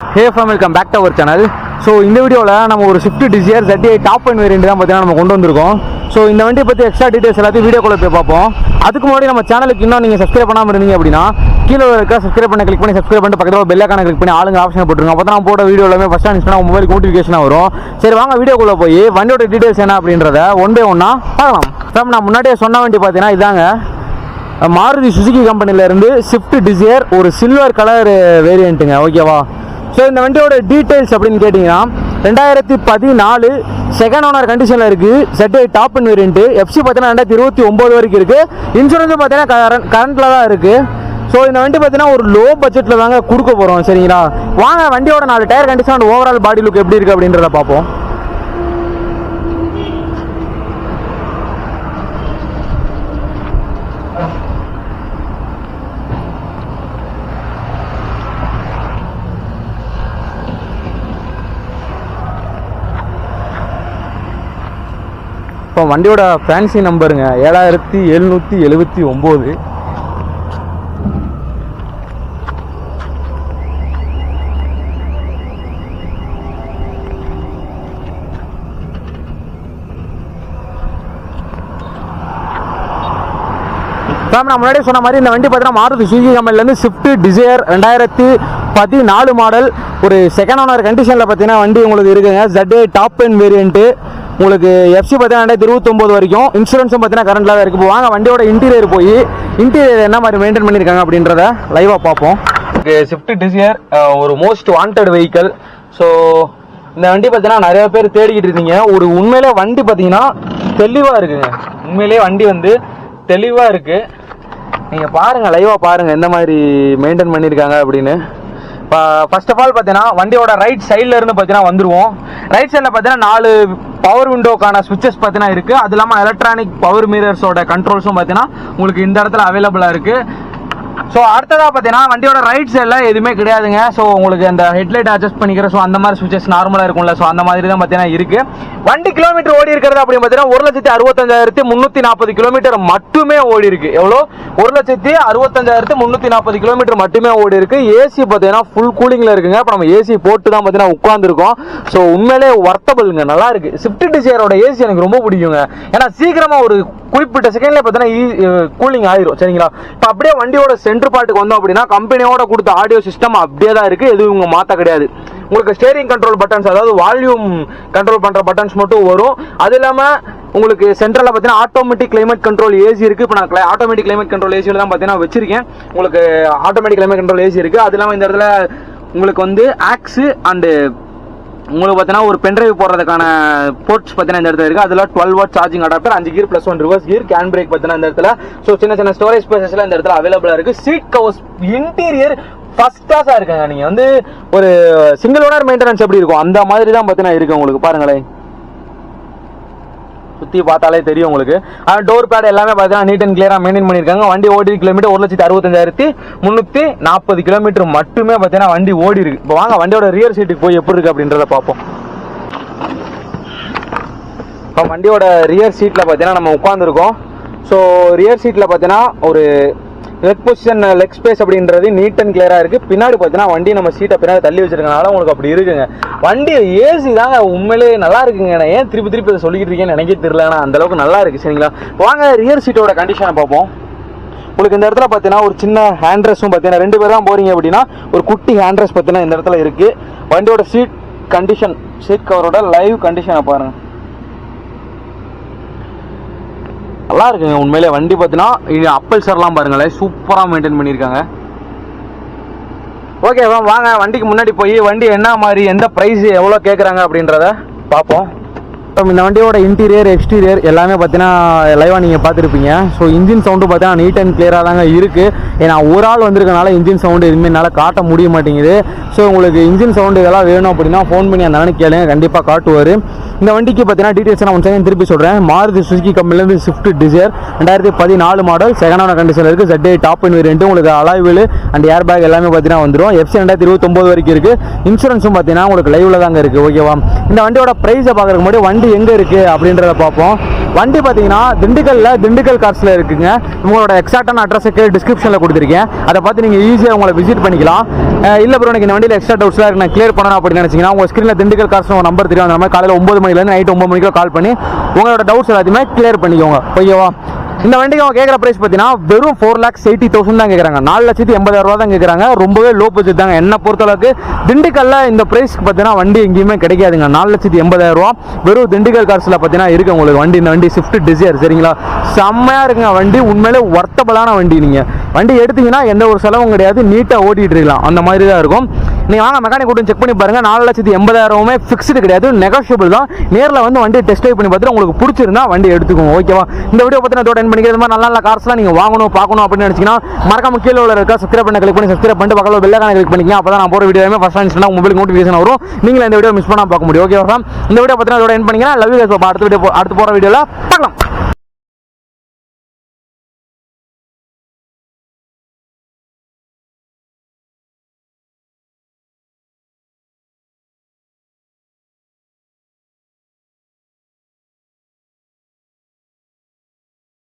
Hey fam welcome back to our channel so இந்த வீடியோவில் நம்ம ஒரு ஸ்விஃப்ட் டிசைர் தட்டி டாப் அண்ட் வேரியண்ட் தான் பார்த்தீங்கன்னா நம்ம கொண்டு வந்திருக்கோம். ஸோ இந்த வண்டியை பற்றி எக்ஸ்ட்ரா டீட்டெயில்ஸ் எல்லாத்தையும் வீடியோக்குள்ள போய் பார்ப்போம். அதுக்கு முன்னாடி நம்ம சேனலுக்கு இன்னும் நீங்கள் சப்ஸ்கிரைப் பண்ணாமல் இருந்தீங்க அப்படின்னா கீழே இருக்க சப்ஸ்கிரைப் பண்ண கிளிக் பண்ணி சப்ஸ்கிரைப் பண்ணிட்டு பக்கத்தில் பெல் ஐக்கான கிளிக் பண்ணி ஆளுங்க ஆப்ஷன் போட்டுருங்க. அப்போ தான் போட வீடியோ எல்லாமே ஃபஸ்ட் டைம் பண்ணால் மொபைல் நோட்டிஃபிகேஷன் வரும். சரி வாங்க வீடியோக்குள்ளே போய் வண்டியோட டீட்டெயில்ஸ் என்ன அப்படின்றத ஒன் பை ஒன்னா பார்க்கலாம். ஃபேம் நான் முன்னாடியே சொன்ன வண்டி பார்த்தீங்கன்னா இதாங்க. மாருதி சுசுகி கம்பெனிலேருந்து ஸ்விஃப்ட் டிசையர் ஒரு சில்வர் கலர் வேரியண்ட்டுங்க ஓகேவா ஸோ இந்த வண்டியோட டீட்டெயில்ஸ் அப்படின்னு கேட்டிங்கன்னா ரெண்டாயிரத்தி பதினாலு செகண்ட் ஓனர் கண்டிஷனில் இருக்குது செட்டை டாப் அண்ட் வேரியண்ட்டு எஃப்சி பார்த்தீங்கன்னா ரெண்டாயிரத்தி இருபத்தி ஒம்பது வரைக்கும் இருக்குது இன்சூரன்ஸும் பார்த்தீங்கன்னா கரண்ட் கரண்ட்டில் தான் இருக்குது ஸோ இந்த வண்டி பார்த்தீங்கன்னா ஒரு லோ பட்ஜெட்டில் தாங்க கொடுக்க போகிறோம் சரிங்களா? வாங்க வண்டியோட நாலு tyre condition and overall body look எப்படி இருக்குது அப்படின்றத பார்ப்போம். வண்டியோட ஃபேன்சி நம்பருங்க ஏழாயிரத்தி எழுநூற்றி எழுபத்தி ஒம்பது. மேம் நான் முன்னாடியே சொன்ன மாதிரி இந்த வண்டி பார்த்தீங்கன்னா மாருதி சுசுகி கம்பெனிலேருந்து ஸ்விஃப்ட் டிசையர் ரெண்டாயிரத்தி பதினாலு மாடல் ஒரு செகண்ட் ஓனர் கண்டிஷனில் பார்த்தீங்கன்னா வண்டி உங்களுக்கு இருக்குங்க. ஜட்டே டாப் அண்ட் வேரியண்ட்டு உங்களுக்கு எஃப்சி பார்த்தீங்கன்னா ரெண்டாயிரத்தி இருபத்தொம்போது வரைக்கும். இன்சூரன்ஸும் பார்த்தீங்கன்னா கரண்டில் தான் இருக்குது வாங்க வண்டியோட இன்டீரியர் போய் இன்டீரியர் என்ன மாதிரி மெயின்டைன் பண்ணியிருக்காங்க அப்படின்றத லைவாக பார்ப்போம். ஸ்விஃப்ட் டிசையர் ஒரு மோஸ்ட் வாண்டட் வெஹிக்கல் ஸோ இந்த வண்டி பார்த்தீங்கன்னா நிறைய பேர் தேடிக்கிட்டு இருந்தீங்க ஒரு உண்மையிலே வண்டி பார்த்தீங்கன்னா தெளிவாக இருக்குங்க. உண்மையிலே வண்டி வந்து தெளிவாக இருக்குது நீங்கள் பாருங்கள் லைவாக பாருங்கள் எந்த மாதிரி மெயின்டைன் பண்ணியிருக்காங்க அப்படின்னு. ஃபர்ஸ்ட் ஆஃப் ஆல் பார்த்தீங்கன்னா வண்டியோட ரைட் சைடில் இருந்து பார்த்தீங்கன்னா வந்துடுவோம் ரைட் சைடில் பார்த்தீங்கன்னா நாலு பவர் விண்டோக்கான சுவிச்சஸ் பார்த்தீங்கன்னா இருக்குது அது இல்லாமல் எலக்ட்ரானிக் பவர் மீரர்ஸோட கண்ட்ரோல்ஸும் பார்த்தீங்கன்னா உங்களுக்கு இந்த இடத்துல அவைலபிளாக இருக்குது ஸோ அடுத்ததாக பார்த்தீங்கன்னா வண்டியோட ரைட் சைடில் எதுவுமே கிடையாதுங்க. ஸோ உங்களுக்கு அந்த ஹெட்லைட் அட்ஜஸ்ட் பண்ணிக்கிற ஸோ அந்த மாதிரி சுவிச்சஸ் நார்மலாக இருக்கும்ல. ஸோ அந்த மாதிரி தான் பார்த்தீங்கன்னா இருக்குது வண்டி கிலோமீட்டர் ஓடி இருக்கிறது அப்படின்னு பார்த்தீங்கன்னா ஒரு லட்சத்தி அறுபத்தஞ்சாயிரத்தி முந்நூற்றி நாற்பது கிலோமீட்டர் மட்டுமே ஓடி இருக்கு. எவ்வளோ? ஒரு லட்சத்தி அறுபத்தஞ்சாயிரத்தி முந்நூற்றி நாற்பது கிலோமீட்டர் மட்டுமே ஓடி இருக்கு. ஏசி பார்த்தீங்கன்னா ஃபுல் கூலிங்கில் இருக்குங்க. இப்போ நம்ம ஏசி போட்டு தான் பார்த்தீங்கன்னா உட்காந்துருக்கோம் ஸோ உண்மையிலே ஒர்த்தபிள்ங்க நல்லா இருக்கு. ஸ்விஃப்ட் டிசையரோட ஏசி எனக்கு ரொம்ப பிடிக்குங்க. ஏன்னா சீக்கிரமாக ஒரு குறிப்பிட்ட செகண்ட்ல பார்த்தீங்கன்னா e- கூலிங் ஆயிரும். சரிங்களா? இப்போ அப்படியே வண்டியோட சென்டர் பார்ட்டுக்கு வந்தோம் அப்படின்னா கம்பெனியோட கொடுத்த ஆடியோ சிஸ்டம் அப்படியே தான் இருக்குது எதுவும் இவங்க மாற்ற கிடையாது. உங்களுக்கு ஸ்டேரிங் கண்ட்ரோல் பட்டன்ஸ் அதாவது வால்யூம் கண்ட்ரோல் பண்ணுற பட்டன்ஸ் மட்டும் வரும். அது இல்லாமல் உங்களுக்கு சென்ட்ரலில் பார்த்தீங்கன்னா ஆட்டோமேட்டிக் கிளைமேட் கண்ட்ரோல் ஏசி இருக்குது இப்போ நான் ஆட்டோமேட்டிக் கிளைமேட் கண்ட்ரோல் ஏசியில் தான் பார்த்தீங்கன்னா வச்சிருக்கேன். உங்களுக்கு ஆட்டோமேட்டிக் கிளைமேட் கண்ட்ரோல் ஏசி இருக்குது அது இல்லாமல் இந்த இடத்துல உங்களுக்கு வந்து ஆக்ஸு அண்டு உங்களுக்கு பார்த்தீங்கன்னா ஒரு பென்ட்ரைவ் போடுறதுக்கான போர்ட்ஸ் பார்த்தீங்கன்னா இந்த இடத்துல இருக்குது அதில் டுவெல் வாட் சார்ஜிங் அடாப்டர் அஞ்சு gear plus one reverse gear can brake பார்த்தீங்கன்னா இந்த இடத்துல. ஸோ சின்ன சின்ன ஸ்டோரேஜ் ஸ்பேசஸ்லாம் இந்த இடத்துல அவைலபிளாக இருக்குது சீட் கவர்ஸ் இன்டீரியர் ஃபர்ஸ்ட் கிளாஸா இருக்குங்க. நீங்கள் வந்து ஒரு சிங்கிள் ஓனர் மெயின்டெனன்ஸ் எப்படி இருக்கும்? அந்த மாதிரி தான் பார்த்தீங்கன்னா இருக்குது உங்களுக்கு. பாருங்களேன். சுற்றி பார்த்தாலே தெரியும் உங்களுக்கு. டோர் பேட் எல்லாமே பார்த்தீங்கன்னா நீட் அண்ட் கிளியராக மெயின்டைன் பண்ணியிருக்காங்க. வண்டி ஓடி கிலோமீட்டர் ஒரு லட்சத்தி அறுபத்தஞ்சாயிரத்தி முந்நூற்றி நாற்பது கிலோமீட்டர் மட்டுமே பார்த்தீங்கன்னா வண்டி ஓடி இருக்கு. இப்போ வாங்க வண்டியோட ரியர் சீட்டுக்கு போய் எப்படி இருக்கு அப்படின்றத பார்ப்போம். இப்போ வண்டியோட ரியர் சீட்டில் பார்த்தீங்கன்னா நம்ம உட்காந்துருக்கோம் ஸோ ரியர் சீட்டில் பார்த்தீங்கன்னா ஒரு லெக் பொசிஷன் லெக் ஸ்பேஸ் அப்படின்றது நீட் அண்ட் கிளியராக இருக்குது பின்னாடி பார்த்தீங்கன்னா வண்டி நம்ம சீட்டை பின்னாடி தள்ளி வச்சிருக்கனால உங்களுக்கு அப்படி இருக்குங்க. வண்டி ஏசி தாங்க உண்மையிலே நல்லா இருக்குங்க. நான் ஏன் திருப்பி திருப்பி இதை சொல்லிக்கிட்டு இருக்கேன்னு எனக்கே தெரியல. ஆனால் அந்த அளவுக்கு நல்லா இருக்கு. சரிங்களா? வாங்க ரியர் சீட்டோட கண்டிஷனை பார்ப்போம். உங்களுக்கு இந்த இடத்துல பார்த்தீங்கன்னா ஒரு சின்ன ஹேண்ட் ரெஸ்ட்டும் பார்த்தீங்கன்னா ரெண்டு பேர் தான் போறீங்க அப்படின்னா ஒரு குட்டி ஹேண்ட் ரெஸ்ட் பார்த்தீங்கன்னா இந்த இடத்துல இருக்கு. வண்டியோட சீட் கண்டிஷன் சீட் கவரோட லைவ் கண்டிஷனை பாருங்க. நல்லா இருக்குங்க. உண்மையிலே வண்டி பார்த்தீங்கன்னா இது அப்பல் சார்லாம் பாருங்களேன் சூப்பராக மெயின்டைன் பண்ணியிருக்காங்க. ஓகே வாங்க. வண்டிக்கு முன்னாடி போய் வண்டி என்ன மாதிரி எந்த ப்ரைஸ் எவ்வளோ கேட்குறாங்க அப்படின்றத பார்ப்போம் இந்த வண்டியோட இன்டீரியர் எக்ஸ்டீரியர் எல்லாமே பார்த்தீங்கன்னா லைவாக நீங்கள் பார்த்துருப்பீங்க. ஸோ இன்ஜின் சவுண்டு பார்த்தீங்கன்னா நீட் அண்ட் கிளியராக தாங்க இருக்குது ஏன்னா ஒரு ஆள் வந்திருக்கனால இன்ஜின் சவுண்டு எதுவுமே என்னால் காட்ட முடிய மாட்டேங்குது. ஸோ உங்களுக்கு இன்ஜின் சவுண்டு இதெல்லாம் வேணும் அப்படின்னா ஃபோன் பண்ணி அந்த அண்ணனுக்கு கேளுங்க. கண்டிப்பாக காட்டுவார். இந்த வண்டிக்கு பார்த்தீங்கன்னா டீட்டெயில்ஸ் நான் ஒன் செகண்ட் திருப்பி சொல்கிறேன் மாருதி சுசுக்கி கம்பெனிலேருந்து ஸ்விஃப்ட் டிசைர் ரெண்டாயிரத்தி பதினாலு மாடல் செகண்ட் ஆன கண்டிஷனில் இருக்குது ZA டாப் அண்ட் உங்களுக்கு அலாய்வில் அண்ட் ஏர் பேக் எல்லாமே பார்த்தீங்கன்னா வந்துடும் எஃப்சி ரெண்டாயிரத்தி இருபத்தொம்போது வரைக்கும் இருக்குது இன்சூரன்ஸும் பார்த்தீங்கன்னா உங்களுக்கு லைவில் தாங்க இருக்குது ஓகேவா இந்த வண்டியோட ப்ரைஸை பார்க்குறக்கு முன்னாடி வண்டி வண்டி எங்கே இருக்குது அப்படின்றத பார்ப்போம். வண்டி பார்த்தீங்கன்னா திண்டுக்கல்ல திண்டுக்கல் கார்ஸில் இருக்குங்க. உங்களோட எக்ஸாக்டான அட்ரஸுக்கு டிஸ்கிரிப்ஷனில் கொடுத்துருக்கேன். அதை பார்த்து நீங்கள் ஈஸியாக உங்களை விசிட் பண்ணிக்கலாம். இல்லை ப்ரோ எனக்கு இந்த வண்டியில் எக்ஸ்ட்ரா டவுட்ஸ்லாம் இருக்கு. நான் கிளியர் பண்ணணும் அப்படின்னு நினச்சிங்கன்னா உங்கள் ஸ்க்ரீனில் திண்டுக்கல் கார்ஸ் உங்கள் நம்பர் தெரியும். அந்த மாதிரி காலையில் ஒம்பது மணிலேருந்து நைட் ஒம்பது மணிக்கு கால் பண்ணி உங்களோட டவுட்ஸ் எல்லாத்தையுமே கிளியர் பண்ணிக்கோங்க. ஓகேவா இந்த வண்டிக்கு அவங்க கேட்குற ப்ரைஸ் பார்த்தீங்கன்னா வெறும் ஃபோர் லேக்ஸ் எயிட்டி தௌசண்ட் தான் கேட்குறாங்க நாலு லட்சத்தி எண்பதாயிரம் ரூபா தான் கேட்குறாங்க ரொம்பவே லோ பட்ஜெட் தாங்க. என்ன பொறுத்தளவுக்கு திண்டுக்கல்ல இந்த ப்ரைஸ்க்கு பார்த்தீங்கன்னா வண்டி எங்கேயுமே கிடைக்காதுங்க. நாலு லட்சத்தி எண்பதாயிரம் ரூபா வெறும் திண்டுக்கல் கார்ஸில் பார்த்தீங்கன்னா இருக்கு உங்களுக்கு வண்டி. இந்த வண்டி ஸ்விஃப்ட் டிசைர் சரிங்களா? செம்மையாக இருக்குங்க வண்டி. உண்மையிலே ஒர்த்தபலான வண்டி நீங்கள் வண்டி எடுத்தீங்கன்னா எந்த ஒரு செலவும் கிடையாது. நீட்டாக ஓட்டிகிட்டு இருக்கலாம். அந்த மாதிரி தான் இருக்கும். நீங்கள் வாங்க மெக்கானிக் கூட்டம் செக் பண்ணி பாருங்கள் நாலு லட்சத்தி எண்பதாயிரமே ஃபிக்ஸ்டு கிடையாது. நெகோஷியபிள் தான். நேரில் வந்து வண்டி டெஸ்ட் ட்ரைவ் பண்ணி பார்த்துட்டு உங்களுக்கு பிடிச்சிருந்தா வண்டி எடுத்துக்கோங்க. ஓகேவா இந்த வீடியோ பற்றி நான் என் பண்ணிக்கிறது மாதிரி நல்ல நல்ல கார்ஸ்லாம் நீங்கள் வாங்கணும் பார்க்கணும் அப்படின்னு நினச்சிங்கன்னா மறக்காம கீழே உள்ள இருக்கா சப்ஸ்கிரைப் பண்ண கிளிக் பண்ணி சப்ஸ்கிரைப் பண்ணிட்டு பக்கத்தில் பெல்லைக்கான கிளிக் பண்ணிக்கங்க. அப்போ தான் நான் போகிற வீடியோமே ஃபஸ்ட் இன்ஸ்டன்ட் மொபைல் நோட்டிஃபிகேஷன் வரும். நீங்கள் இந்த வீடியோ மிஸ் பண்ணால் பார்க்க முடியும். ஓகேவா இந்த வீடியோ பற்றி நான் என் பண்ணிக்கிறேன் லவ் யூ அடுத்த வீடியோ அடுத்து போகிற வீடியோவில் பார்க்கலாம்.